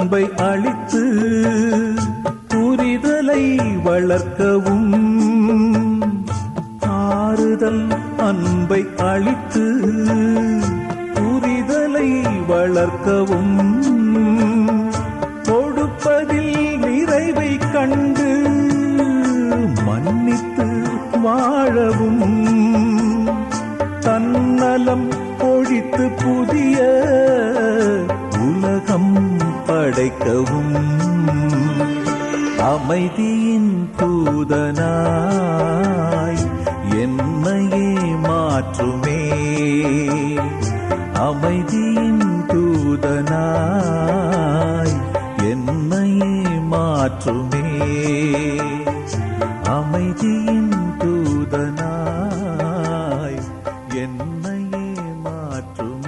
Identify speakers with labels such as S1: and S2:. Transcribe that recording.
S1: அன்பை அளித்து புரிதலை வளர்க்கவும். ஆறுதல் அன்பை அளித்து புரிதலை வளர்க்கவும். கொடுப்பதில் நிறைவை கண்டு மன்னித்து வாழவும். தன்னலம் ஒழித்து புதிய கிடைக்கவும் அமைதியின் தூதனாய் என்னையே மாற்றுமே. அமைதியின் தூதனாய் என்னையே மாற்றுமே. அமைதியின் தூதனாய் என்னையே மாற்றும்.